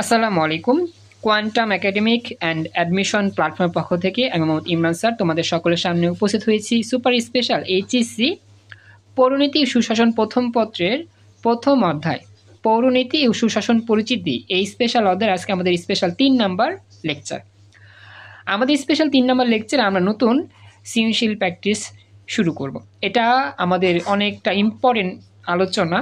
আসসালামু আলাইকুম। Quantum academic and admission প্ল্যাটফর্মের পক্ষ থেকে আমি মোহাম্মদ ইমরান স্যার তোমাদের সকলের সামনে উপস্থিত হয়েছি সুপার স্পেশাল এইচএসসি পৌরনীতি সুশাসন প্রথম পত্রের প্রথম অধ্যায়। পৌরনীতি ও সুশাসন পরিচিতি এই স্পেশাল অধ্যায় আজকে আমাদের স্পেশাল তিন নাম্বার লেকচার। আমাদের স্পেশাল তিন নাম্বার লেকচারে আমরা নতুন সৃজনশীল প্র্যাকটিস শুরু করব। এটা আমাদের অনেকটা ইম্পর্টেন্ট আলোচনা।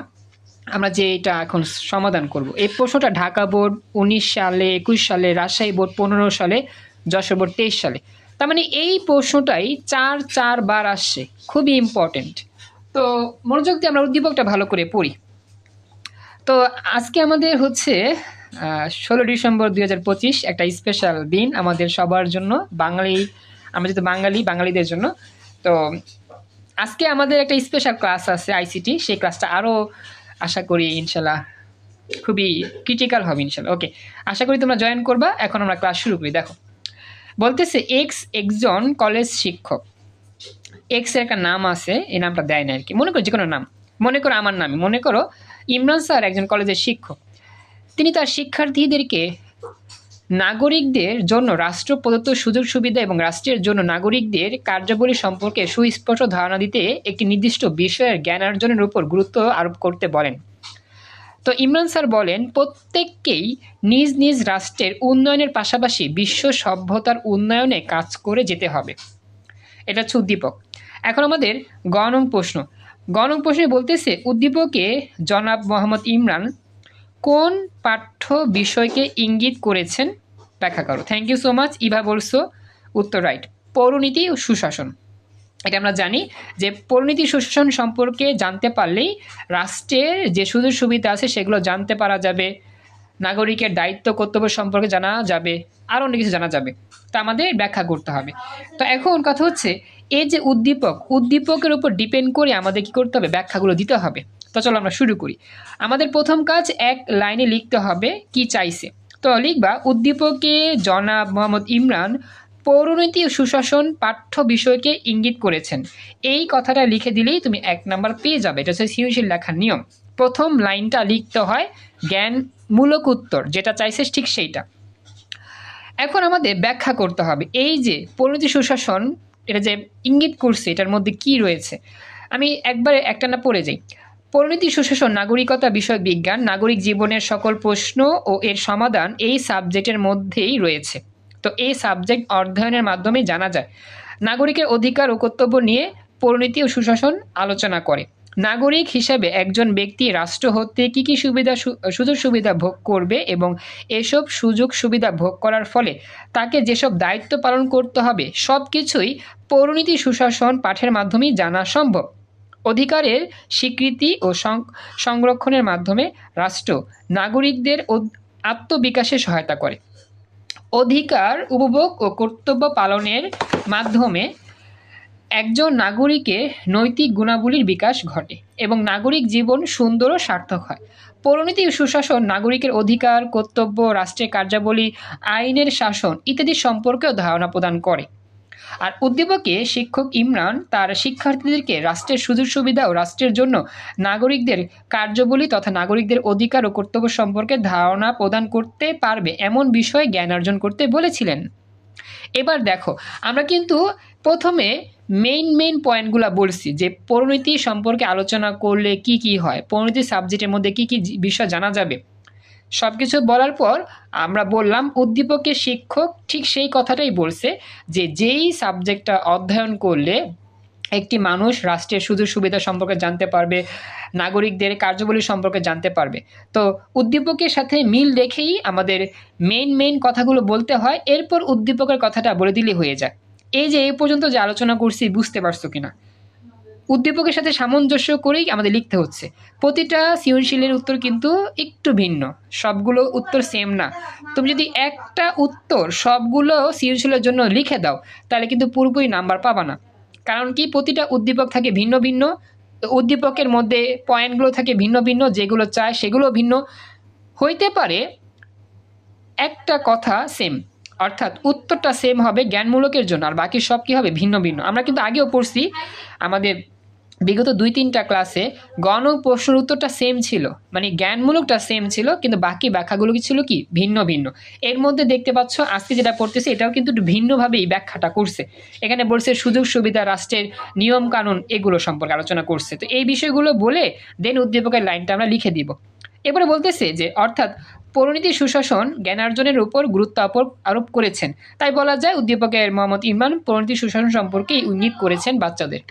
আমরা যে এটা এখন সমাধান করব। এই প্রশ্নটা ঢাকা বোর্ড উনিশ সালে, একুশ সালে, রাজশাহী বোর্ড পনেরো সালে, যশোর বোর্ড তেইশ সালে। তার মানে এই প্রশ্নটাই চার চার বার আসছে। খুবই ইম্পর্টেন্ট তো মনোযোগ দিয়ে আমরা উদ্দীপকটা ভালো করে পড়ি। তো আজকে আমাদের হচ্ছে ষোলো ডিসেম্বর দুই হাজার পঁচিশ একটা স্পেশাল দিন আমাদের সবার জন্য, বাঙালি, আমরা যেহেতু বাঙালি, বাঙালিদের জন্য। তো আজকে আমাদের একটা স্পেশাল ক্লাস আছে আইসিটি সেই ক্লাসটা আরও আশা করি ইনশাল্লাহ খুবই ক্রিটিক্যাল হবে ইনশাল্লাহ। ওকে আশা করি তোমরা জয়েন করবা, এখন আমরা ক্লাস শুরু করি, দেখো। বলতেছে এক্স একজন কলেজ শিক্ষক। এক্সের একটা নাম আছে, এই নামটা দেয় না আর কি। মনে করো যে কোনো নাম। মনে করো আমার নামই। মনে করো ইমরান স্যার একজন কলেজের শিক্ষক। তিনি তার শিক্ষার্থীদেরকে নাগরিকদের জন্য রাষ্ট্র প্রদত্ত সুযোগ সুবিধা এবং রাষ্ট্রের জন্য নাগরিকদের কার্যাবলী সম্পর্কে সুস্পষ্ট ধারণা দিতে একটি নির্দিষ্ট বিষয়ের জ্ঞান অর্জনের উপর গুরুত্ব আরোপ করতে বলেন। তো ইমরান স্যার বলেন, প্রত্যেককেই নিজ নিজ রাষ্ট্রের উন্নয়নের পাশাপাশি বিশ্ব সভ্যতার উন্নয়নে কাজ করে যেতে হবে। এটা হচ্ছে উদ্দীপক। এখন আমাদের গণং প্রশ্ন। গণং প্রশ্নে বলতেছে, উদ্দীপকে জনাব মোহাম্মদ ইমরান কোন পাঠ্য বিষয়কে ইঙ্গিত করেছেন? ব্যাখ্যা করো। Thank you so much Eva বলছো উত্তর রাইট পৌরনীতি ও সুশাসন। এটা আমরা জানি যে পরিণীতি সুশাসন সম্পর্কে জানতে পারলেই রাষ্ট্রের যে সুযোগ সুবিধা আছে সেগুলো জানতে পারা যাবে। নাগরিকের দায়িত্ব, কর্তব্য সম্পর্কে জানা যাবে। আরও অনেক কিছু জানা যাবে। তা আমাদের ব্যাখ্যা করতে হবে। তো এখন কথা হচ্ছে, এই যে উদ্দীপক, উদ্দীপকের উপর ডিপেন্ড করে আমাদের কি করতে হবে? ব্যাখ্যাগুলো দিতে হবে। তো চলো আমরা শুরু করি। আমাদের প্রথম কাজ এক লাইনে লিখতে হবে, কি চাইছে? তো লিখবা উদ্দীপকে জনাব মোহাম্মদ ইমরান পৌরনীতি ও সুশাসন পাঠ্য বিষয়কে ইঙ্গিত করেছেন। এই কথাটা লিখে দিলেই তুমি এক নাম্বার পেয়ে যাবে। এটা হচ্ছে সৃজনশীল লেখার নিয়ম। প্রথম লাইনটা লিখতে হয়, জ্ঞানমূলক উত্তর, যেটা চাইছে ঠিক সেইটা। এখন আমাদের ব্যাখ্যা করতে হবে, এই যে পরিণতি সুশাসন, এটা যে ইঙ্গিত করছে, এটার মধ্যে কি রয়েছে? আমি একবারে একটা না পড়ে যাই। পরিণতি সুশাসন, নাগরিকতা বিষয়ক বিজ্ঞান, নাগরিক জীবনের সকল প্রশ্ন ও এর সমাধান এই সাবজেক্টের মধ্যেই রয়েছে। তো এই সাবজেক্ট অধ্যয়নের মাধ্যমে জানা যায়, নাগরিকের অধিকার ও কর্তব্য নিয়ে পরিণতি ও সুশাসন আলোচনা করে। নাগরিক হিসেবে একজন ব্যক্তি রাষ্ট্র হতে কী কী সুবিধা সুযোগ সুবিধা ভোগ করবে এবং এসব সুযোগ সুবিধা ভোগ করার ফলে তাকে যেসব দায়িত্ব পালন করতে হবে সব কিছুই পৌরনীতি সুশাসন পাঠের মাধ্যমেই জানা সম্ভব। অধিকারের স্বীকৃতি ও সংরক্ষণের মাধ্যমে রাষ্ট্র নাগরিকদের আত্মবিকাশে সহায়তা করে। অধিকার উপভোগ ও কর্তব্য পালনের মাধ্যমে একজন নাগরিকের নৈতিক গুণাবলীর বিকাশ ঘটে এবং নাগরিক জীবন সুন্দর ও সার্থক হয়। পরিণতি সুশাসন, নাগরিকের অধিকার, কর্তব্য, রাষ্ট্রের কার্যাবলী, আইনের শাসন ইত্যাদি সম্পর্কেও ধারণা প্রদান করে। আর উদ্দীপকে শিক্ষক ইমরান তার শিক্ষার্থীদেরকে রাষ্ট্রের সুযোগ সুবিধা ও রাষ্ট্রের জন্য নাগরিকদের কার্যবলী তথা নাগরিকদের অধিকার ও কর্তব্য সম্পর্কে ধারণা প্রদান করতে পারবে এমন বিষয়ে জ্ঞান অর্জন করতে বলেছিলেন। এবার দেখো, আমরা কিন্তু প্রথমে মেইন মেইন পয়েন্টগুলো বলছি যে পরিণতি সম্পর্কে আলোচনা করলে কি কি হয়, পরিণতি সাবজেক্টের মধ্যে কি কি বিষয় জানা যাবে? সব কিছু বলার পর আমরা বললাম, উদ্দীপকের শিক্ষক ঠিক সেই কথাটাই বলছে যে যেই সাবজেক্টটা অধ্যয়ন করলে একটি মানুষ রাষ্ট্রের সুযোগ সুবিধা সম্পর্কে জানতে পারবে, নাগরিকদের কার্যবলী সম্পর্কে জানতে পারবে। তো উদ্দীপকের সাথে মিল রেখেই আমাদের মেইন মেইন কথাগুলো বলতে হয়। এরপর উদ্দীপকের কথাটা বলে দিলে হয়ে যায়। এই যে, এই পর্যন্ত যে আলোচনা করছি, বুঝতে পারছ কিনা? উদ্দীপকের সাথে সামঞ্জস্য করেই আমাদের লিখতে হচ্ছে। প্রতিটা সৃজনশীলের উত্তর কিন্তু একটু ভিন্ন। সবগুলো উত্তর সেম না। তুমি যদি একটা উত্তর সবগুলো সৃজনশীলের জন্য লিখে দাও, তাহলে কিন্তু পুরোপুরি নাম্বার পাবা না। কারণ কি? প্রতিটা উদ্দীপক থাকে ভিন্ন ভিন্ন। উদ্দীপকের মধ্যে পয়েন্টগুলো থাকে ভিন্ন ভিন্ন, যেগুলো চায় সেগুলো ভিন্ন। হইতে পারে একটা কথা সেম অর্থাৎ উত্তরটা সেম হবে জ্ঞানমূলকের জন্য, আর বাকি সব কী হবে ভিন্ন ভিন্ন। আমরা কিন্তু আগেও পড়ছি, আমাদের বিগত দুই, তিনটা ক্লাসে গণ প্রশ্নের উত্তরটা সেম ছিল। মানে জ্ঞানমূলকটা সেম ছিল, কিন্তু বাকি ব্যাখ্যাগুলো কি ছিল কি? ভিন্ন ভিন্ন। এর মধ্যে দেখতে পাচ্ছ, আজকে যেটা পড়তেছে, এটাও কিন্তু একটু ভিন্নভাবেই ব্যাখ্যাটা করছে। এখানে বলছে, সুযোগ সুবিধা রাষ্ট্রের নিয়ম কানুন এগুলো সম্পর্কে আলোচনা করছে। তো এই বিষয়গুলো বলে দেন উদ্দীপকের লাইনটা আমরা লিখে দিব। এবারে বলতেছে যে, অর্থাৎ পরিণতি সুশাসন জ্ঞানার্জনের উপর গুরুত্ব আরোপ করেছেন। তাই বলা যায়, উদ্দীপকের মোহাম্মদ ইমরান পরিণতি সুশাসন সম্পর্কে ইঙ্গিত করেছেন বাচ্চাদের।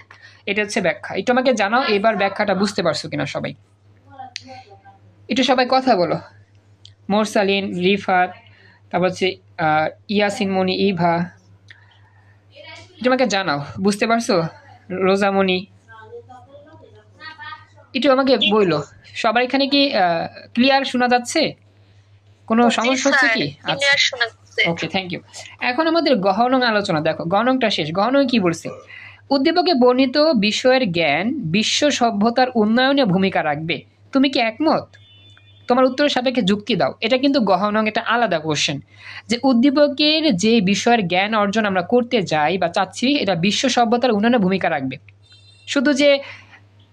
এটা হচ্ছে ব্যাখ্যা। একটু আমাকে জানাও এবার ব্যাখ্যাটা বুঝতে পারছ কিনা সবাই। একটু সবাই কথা বলো। মোরসালিন রিফাত তারপর হচ্ছে ইয়াসিন মনি ইভা। একটু আমাকে জানাও বুঝতে পারছ? রোজামণি একটু আমাকে বইলো। সবার এখানে কি ক্লিয়ার শোনা যাচ্ছে? কোনো সমস্যা হচ্ছে কি? আচ্ছা। ক্লিয়ার শোনা যাচ্ছে। ওকে থ্যাংক ইউ এখন আমাদের গহনং আলোচনা দেখো গহনংটা শেষ। গহনং কি বলছে? উদ্দীপকে বর্ণিত বিষয়ের জ্ঞান বিশ্ব সভ্যতার উন্নয়নে ভূমিকা রাখবে। তুমি কি একমত? তোমার উত্তরের সাপেক্ষে যুক্তি দাও। এটা কিন্তু গহনং এটা আলাদা কোশ্চেন যে উদ্দীপকের যে বিষয়ের জ্ঞান অর্জন আমরা করতে যাই বা চাচ্ছি, এটা বিশ্ব সভ্যতার উন্নয়নে ভূমিকা রাখবে। শুধু যে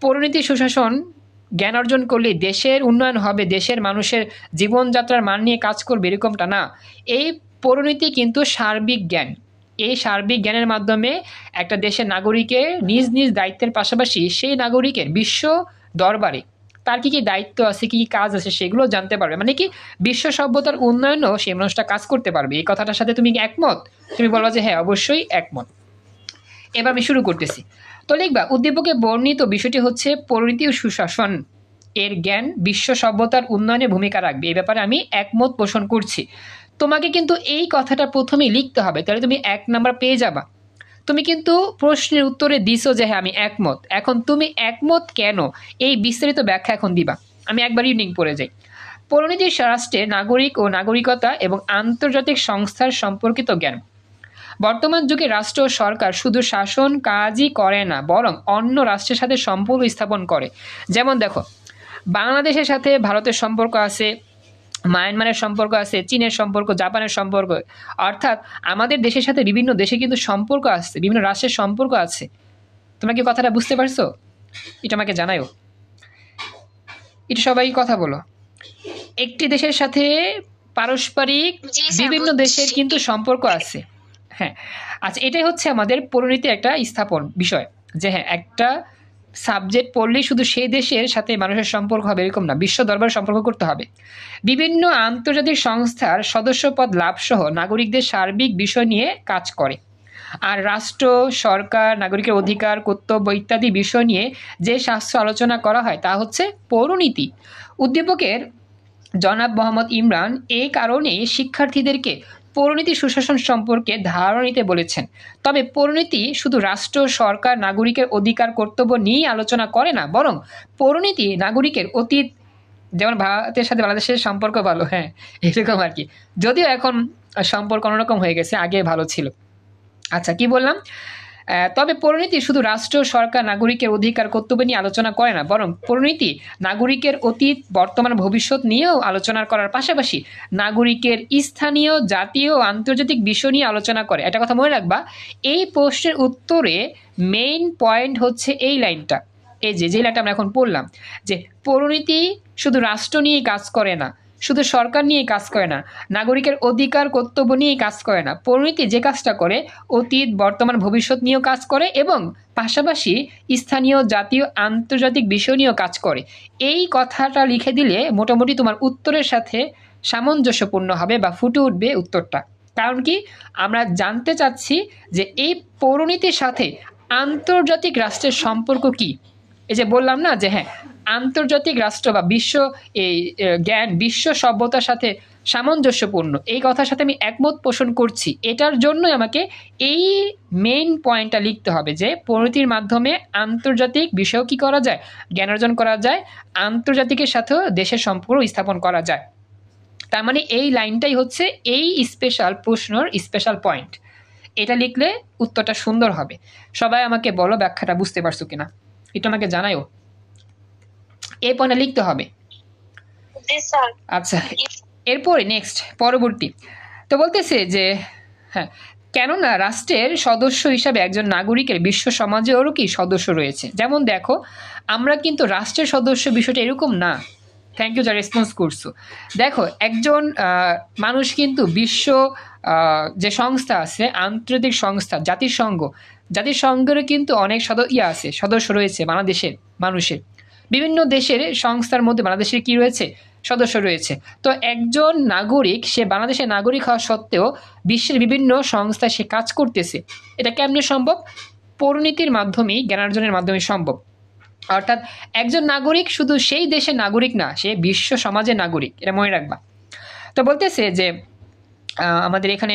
পরিণতি সুশাসন জ্ঞান অর্জন করলে দেশের উন্নয়ন হবে, দেশের মানুষের জীবনযাত্রার মান নিয়ে কাজ করবে, এরকমটা না। এই পরিণতি কিন্তু সার্বিক জ্ঞান। এই সার্বিক জ্ঞানের মাধ্যমে একটা দেশের নাগরিকের নিজ নিজ দায়িত্বের পাশাপাশি সেই নাগরিকের বিশ্ব দরবারে তার কী কী দায়িত্ব আছে, কী কী কাজ আছে সেগুলো জানতে পারবে। মানে কি বিশ্ব সভ্যতার উন্নয়নও সেই মানুষটা কাজ করতে পারবে। এই কথাটার সাথে তুমি একমত? তুমি বলবা যে হ্যাঁ অবশ্যই একমত। এবার আমি শুরু করতেছি। তো লিখবা, উদ্দীপকে বর্ণিত বিষয়টি হচ্ছে পরিণতি ও সুশাসন এর জ্ঞান বিশ্ব সভ্যতার উন্নয়নে ভূমিকা রাখবে। এই ব্যাপারে আমি একমত পোষণ করছি। তোমাকে কিন্তু এই কথাটা প্রথমেই লিখতে হবে, তাহলে তুমি এক নাম্বার পেয়ে যাবা। তুমি কিন্তু প্রশ্নের উত্তরে দিছো যে হ্যাঁ আমি একমত। এখন তুমি একমত কেন? এই বিস্তারিত ব্যাখ্যা এখন দিবা। আমি একবার ইউনিং পড়ে যাই। পরিণতি রাষ্ট্রের নাগরিক ও নাগরিকতা এবং আন্তর্জাতিক সংস্থার সম্পর্কিত জ্ঞান। বর্তমান যুগে রাষ্ট্র ও সরকার শুধু শাসন কাজই করে না, বরং অন্য রাষ্ট্রের সাথে সম্পর্ক স্থাপন করে। যেমন দেখো, বাংলাদেশের সাথে ভারতের সম্পর্ক আছে মায়ানমারের সম্পর্ক আছে চীনের সম্পর্ক জাপানের সম্পর্ক। অর্থাৎ আমাদের দেশের সাথে বিভিন্ন দেশে কিন্তু সম্পর্ক আছে বিভিন্ন রাষ্ট্রের সম্পর্ক আছে। তোমরা কি কথাটা বুঝতে পারছ? এটা আমাকে জানায়ও। এটা সবাই কথা বলো। একটি দেশের সাথে পারস্পরিক বিভিন্ন দেশের কিন্তু সম্পর্ক আছে। হ্যাঁ আচ্ছা এটাই হচ্ছে আমাদের পরিণতি একটা স্থাপন বিষয়। যে হ্যাঁ একটা সাবজেক্ট পড়লেই শুধু সেই দেশের সাথে মানুষের সম্পর্ক হবে, এরকম না। বিশ্ব দরবার সম্পর্ক করতে হবে। বিভিন্ন আন্তর্জাতিক সংস্থার সদস্যপদ লাভসহ নাগরিকদের সার্বিক বিষয় নিয়ে কাজ করে। আর রাষ্ট্র, সরকার, নাগরিকের অধিকার, কর্তব্য ইত্যাদি বিষয় নিয়ে যে শাস্ত্র আলোচনা করা হয় তা হচ্ছে পৌরনীতি। উদ্দীপকের জনাব মোহাম্মদ ইমরান এই কারণে শিক্ষার্থীদেরকে পরিণতি সুশাসন সম্পর্কে ধারণা নিতে বলেছেন। তবে পরিণতি শুধু রাষ্ট্র, সরকার, নাগরিকের অধিকার, কর্তব্য নিয়েই আলোচনা করে না, বরং পরিণতি নাগরিকের অতীত, যেমন ভারতের সাথে বাংলাদেশের সম্পর্ক ভালো হ্যাঁ এরকম আর কি। যদিও এখন সম্পর্ক অন্যরকম হয়ে গেছে, আগে ভালো ছিল। আচ্ছা কি বললাম? তবে পরিণতি শুধু রাষ্ট্র, সরকার, নাগরিকের অধিকার, কর্তব্য নিয়ে আলোচনা করে না, বরং পরিণতি নাগরিকের অতীত, বর্তমান, ভবিষ্যৎ নিয়েও আলোচনা করার পাশাপাশি নাগরিকের স্থানীয়, জাতীয়, আন্তর্জাতিক বিষয় নিয়ে আলোচনা করে। একটা কথা মনে রাখবা, এই প্রশ্নের উত্তরে মেইন পয়েন্ট হচ্ছে এই লাইনটা। এই যে যে লাইনটা আমরা এখন পড়লাম, যে পরিণতি শুধু রাষ্ট্র নিয়ে কাজ করে না শুধু সরকার নিয়ে কাজ করে না, নাগরিকের অধিকার, কর্তব্য নিয়ে কাজ করে না। পরিণতি যে কাজটা করে, অতীত, বর্তমান, ভবিষ্যৎ নিয়েও কাজ করে এবং পাশাপাশি স্থানীয় জাতীয়, আন্তর্জাতিক বিষয় নিয়েও কাজ করে। এই কথাটা লিখে দিলে মোটামুটি তোমার উত্তরের সাথে সামঞ্জস্যপূর্ণ হবে বা ফুটে উঠবে উত্তরটা। কারণ কি? আমরা জানতে চাচ্ছি যে এই পৌরনীতির সাথে আন্তর্জাতিক রাষ্ট্রের সম্পর্ক কি? এই যে বললাম না যে হ্যাঁ আন্তর্জাতিক রাষ্ট্র বা বিশ্ব এই জ্ঞান, বিশ্ব সভ্যতার সাথে সামঞ্জস্যপূর্ণ। এই কথার সাথে আমি একমত পোষণ করছি। এটার জন্যই আমাকে এই মেইন পয়েন্টটা লিখতে হবে যে, পরিণতির মাধ্যমে আন্তর্জাতিক বিষয়েও কী করা যায়? জ্ঞান অর্জন করা যায়, আন্তর্জাতিকের সাথেও দেশের সম্পর্ক স্থাপন করা যায়। তার মানে এই লাইনটাই হচ্ছে এই স্পেশাল প্রশ্নর স্পেশাল পয়েন্ট এটা লিখলে উত্তরটা সুন্দর হবে। সবাই আমাকে বলো ব্যাখ্যাটা বুঝতে পারছ কিনা। এটা আমাকে জানায়ও। এই পয়েন্টটা লিখতে হবে। আচ্ছা এরপরে নেক্সট পরবর্তী। তো বলতেছে যে হ্যাঁ কেননা রাষ্ট্রের সদস্য হিসাবে একজন নাগরিকের বিশ্ব সমাজেরও কি সদস্য রয়েছে? যেমন দেখো আমরা কিন্তু রাষ্ট্রের সদস্য বিষয়টা এরকম না। থ্যাংক ইউ যা রেসপন্স করছ। দেখো একজন আহ, মানুষ কিন্তু বিশ্ব আহ, যে সংস্থা আছে আন্তর্জাতিক সংস্থা জাতিসংঘ জাতিসংঘেরও কিন্তু অনেক সদ ইয়ে আছে সদস্য রয়েছে বাংলাদেশের মানুষের। বিভিন্ন দেশের সংস্থার মধ্যে বাংলাদেশের কি রয়েছে? সদস্য রয়েছে। তো একজন নাগরিক, সে বাংলাদেশের নাগরিক হওয়া সত্ত্বেও বিশ্বের বিভিন্ন সংস্থায় সে কাজ করতেছে। এটা কেমনে সম্ভব? পরিণতির মাধ্যমেই জ্ঞানার্জনের মাধ্যমে সম্ভব। অর্থাৎ একজন নাগরিক শুধু সেই দেশের নাগরিক না, সে বিশ্ব সমাজের নাগরিক, এটা মনে রাখবা। তো বলতেছে যে আমাদের এখানে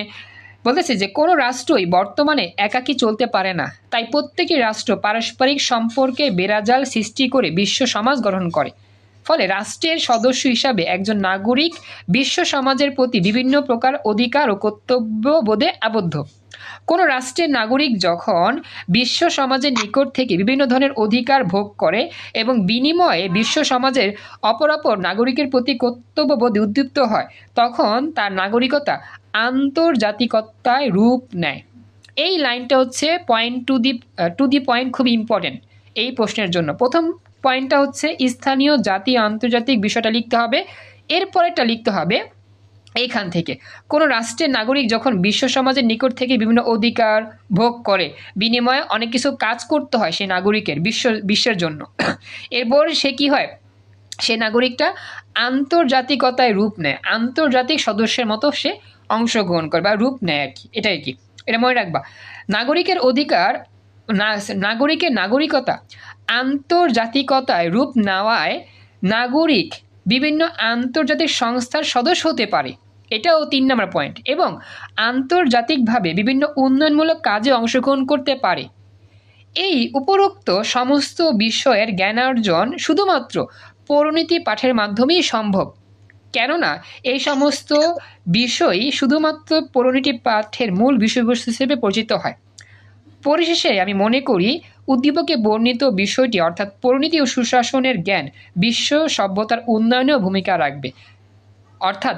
বলতেছে যে কোনো রাষ্ট্রই বর্তমানে একাকী চলতে পারে না। তাই প্রত্যেকটি রাষ্ট্র পারস্পরিক সম্পর্কে বেড়াজাল সৃষ্টি করে বিশ্ব সমাজ গঠন করে। ফলে রাষ্ট্রের সদস্য হিসাবে একজন নাগরিক বিশ্ব সমাজের প্রতি বিভিন্ন প্রকার অধিকার ও কর্তব্যবোধে আবদ্ধ। কোনো রাষ্ট্রের নাগরিক যখন বিশ্ব সমাজের নিকট থেকে বিভিন্ন ধরনের অধিকার ভোগ করে এবং বিনিময়ে বিশ্ব সমাজের অপরাপর নাগরিকের প্রতি কর্তব্যবোধে উদ্দীপ্ত হয়, তখন তার নাগরিকতা আন্তর্জাতিকতায় রূপ নেয়। এই লাইনটা হচ্ছে point to the to the point খুব ইম্পর্টেন্ট এই প্রশ্নের জন্য। প্রথম পয়েন্টটা হচ্ছে স্থানীয় জাতি আন্তর্জাতিক বিষয়টা লিখতে হবে। এরপরেরটা লিখতে হবে এইখান থেকে। কোনো রাষ্ট্রের নাগরিক যখন বিশ্ব সমাজের নিকট থেকে বিভিন্ন অধিকার ভোগ করে, বিনিময়ে অনেক কিছু কাজ করতে হয় সেই নাগরিকের বিশ্ব, বিশ্বের জন্য। এরপর সে কি হয়? সে নাগরিকটা আন্তর্জাতিকতায় রূপ নেয়। আন্তর্জাতিক সদস্যের মতো সে অংশগ্রহণ করে বা রূপ নেয় আর কি, এটাই কি? এটা মনে রাখবা। নাগরিকের অধিকার নাগরিকের নাগরিকতা, আন্তর্জাতিকতায় রূপ নেওয়ায় নাগরিক বিভিন্ন আন্তর্জাতিক সংস্থার সদস্য হতে পারে। এটাও তিন নম্বর পয়েন্ট এবং আন্তর্জাতিকভাবে বিভিন্ন উন্নয়নমূলক কাজে অংশগ্রহণ করতে পারে। এই উপরোক্ত সমস্ত বিষয়ের জ্ঞানার্জন শুধুমাত্র পরিণতি পাঠের মাধ্যমেই সম্ভব। কেননা এই সমস্ত বিষয়ই শুধুমাত্র পরিণতি পাঠের মূল বিষয়বস্তু হিসেবে পরিচিত হয়। পরিশেষে আমি মনে করি, উদ্দীপকে বর্ণিত বিষয়টি অর্থাৎ পরিণতি ও সুশাসনের জ্ঞান বিশ্ব সভ্যতার উন্নয়নেও ভূমিকা রাখবে। অর্থাৎ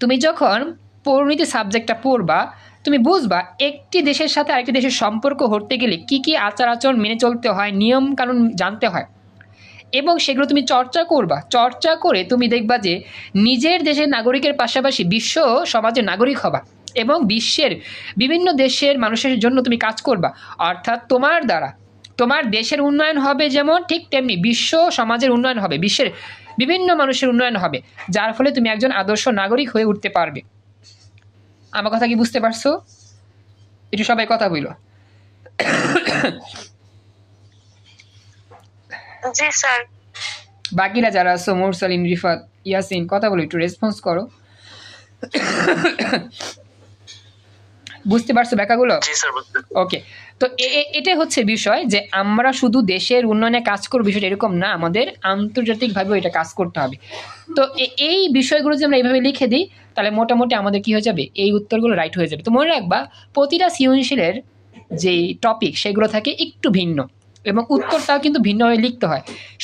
তুমি যখন পরিণতি সাবজেক্টটা পড়বা, তুমি বুঝবা একটি দেশের সাথে আরেকটি দেশের সম্পর্ক হতে গেলে কি কি আচার আচরণ মেনে চলতে হয় নিয়ম কানুন জানতে হয়। এবং সেগুলো তুমি চর্চা করবা। চর্চা করে তুমি দেখবা যে নিজের দেশের নাগরিকের পাশাপাশি বিশ্ব সমাজের নাগরিক হবা এবং বিশ্বের বিভিন্ন দেশের মানুষের জন্য তুমি কাজ করবা। অর্থাৎ তোমার দ্বারা তোমার দেশের উন্নয়ন হবে যেমন ঠিক তেমনি বিশ্ব সমাজের উন্নয়ন হবে, বিশ্বের বিভিন্ন মানুষের উন্নয়ন হবে, যার ফলে তুমি একজন আদর্শ নাগরিক হয়ে উঠতে পারবে। আমার কথা কি বুঝতে পারছ? একটু সবাই কথা বইল জি স্যার। বাকিরা যারা আছো মোর সালিম রিফাত ইয়াসিন কথা বলো একটু রেসপন্স করো। বুঝতে পারছ ব্যাখ্যাগুলো? জি স্যার বুঝতে ওকে তো এটাই হচ্ছে বিষয় যে আমরা শুধু দেশের উন্নয়নে কাজ করব বিষয়টা এরকম না আমাদের আন্তর্জাতিকভাবেও এটা কাজ করতে হবে। তো এ- এই বিষয়গুলো যদি আমরা এইভাবে লিখে দিই তাহলে মোটামুটি আমাদের কি হয়ে যাবে? এই উত্তরগুলো রাইট হয়ে যাবে। তো মনে রাখবা প্রতিটা সৃজনশীলের যে টপিক সেগুলো থাকে একটু ভিন্ন। এবং উত্তরটাও কিন্তু ভিন্নভাবে লিখতে হয়।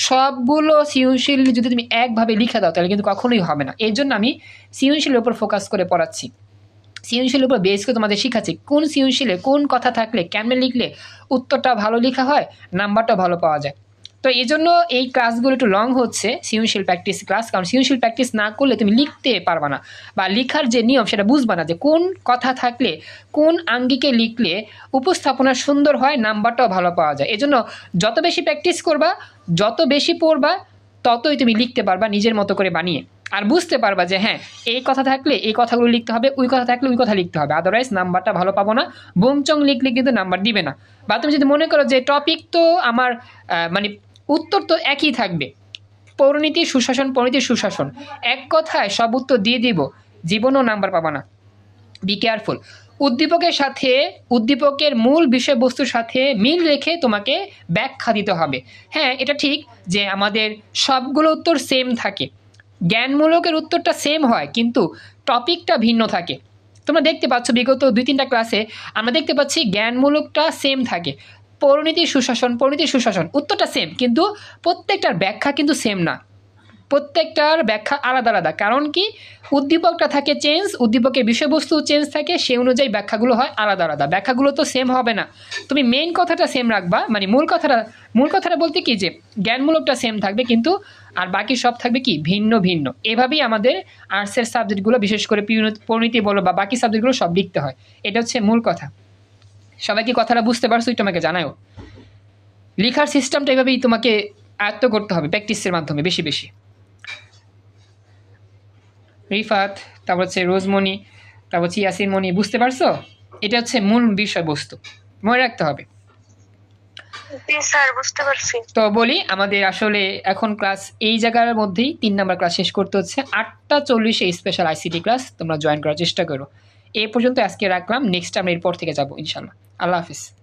সবগুলো সৃজনশীল যদি তুমি একভাবে লিখে দাও, তাহলে কিন্তু কখনোই হবে না। এর জন্য আমি সৃজনশীলের উপর ফোকাস করে পড়াচ্ছি। সৃজনশীলের উপর বেস করে তোমাদের শিখাচ্ছি, কোন সৃজনশীলে কোন কথা থাকলে, কেমনে লিখলে উত্তরটা ভালো লেখা হয় নাম্বারটা ভালো পাওয়া যায়। তো এই জন্য এই ক্লাসগুলো একটু লং হচ্ছে, সৃজনশীল প্র্যাকটিস ক্লাস কারণ সৃজনশীল প্র্যাকটিস না করলে তুমি লিখতে পারবা না। বা লেখার যে নিয়ম, সেটা বুঝবা না যে কোন কথা থাকলে, কোন আঙ্গিকে লিখলে উপস্থাপনা সুন্দর হয়, নাম্বারটাও ভালো পাওয়া যায়। এজন্য যত বেশি প্র্যাকটিস করবা, যত বেশি পড়বা, ততই তুমি লিখতে পারবা নিজের মতো করে বানিয়ে। আর বুঝতে পারবা যে হ্যাঁ এই কথা থাকলে এই কথাগুলো লিখতে হবে, ওই কথা থাকলে ওই কথা লিখতে হবে। আদারওয়াইজ নাম্বারটা ভালো পাবো না। বোমচং লিখলে কিন্তু নাম্বার দিবে না। বা তুমি যদি মনে করো যে টপিক তো আমার মানে উত্তর তো একই থাকবে। পরিণতি সুশাসন পরিণতি, সুশাসন। এক কথায় সব উত্তর দিয়ে দিব, জীবনও নাম্বার পাবা না। বি কেয়ারফুল উদ্দীপকের সাথে, উদ্দীপকের মূল বিষয়বস্তুর সাথে মিল রেখে তোমাকে ব্যাখ্যা দিতে হবে। হ্যাঁ এটা ঠিক যে আমাদের সবগুলো উত্তর সেম থাকে। জ্ঞানমূলকের উত্তরটা সেম হয়, কিন্তু টপিকটা ভিন্ন থাকে। তোমরা দেখতে পাচ্ছ, বিগত দুই তিনটা ক্লাসে আমরা দেখতে পাচ্ছি জ্ঞানমূলকটা সেম থাকে। পরিণতি সুশাসন পরিণতি সুশাসন, উত্তরটা সেম কিন্তু প্রত্যেকটার ব্যাখ্যা কিন্তু সেম না। প্রত্যেকটার ব্যাখ্যা আলাদা আলাদা, কারণ কি? উদ্দীপকটা থাকে চেঞ্জ উদ্দীপকের বিষয়বস্তু চেঞ্জ থাকে, সেই অনুযায়ী ব্যাখ্যাগুলো হয় আলাদা আলাদা। ব্যাখ্যাগুলো তো সেম হবে না। তুমি মেইন কথাটা সেম রাখবা মানে মূল কথাটা মূল কথাটা বলতে কি যে, জ্ঞানমূলকটা সেম থাকবে কিন্তু, আর বাকি সব থাকবে কি? ভিন্ন ভিন্ন। এভাবেই আমাদের আর্টসের সাবজেক্টগুলো বিশেষ করে পরিণতি বলো বা বাকি সাবজেক্টগুলো সব লিখতে হয়। এটা হচ্ছে মূল কথা। সবাই কি কথাটা বুঝতে পারছ? একটু আমাকে জানাও লেখার সিস্টেমটা এভাবেই তোমাকে আয়ত্ত করতে হবে প্র্যাকটিসের মাধ্যমে বেশি বেশি। রিফাত তারপর হচ্ছে রোজমণি তারপর হচ্ছে ইয়াসিন মণি বুঝতে পারছ? এটা হচ্ছে মূল বিষয়বস্তু। মনে রাখতে হবে। তো বলি আমাদের আসলে এখন ক্লাস এই জায়গার মধ্যেই তিন নাম্বার ক্লাস শেষ করতে হচ্ছে। আটটা চল্লিশে স্পেশাল আইসিটি ক্লাস তোমরা জয়েন করার চেষ্টা করো। এই পর্যন্ত আজকে রাখলাম। নেক্সট আমরা এরপর থেকে যাব ইনশাল্লাহ আল্লাহ হাফিজ।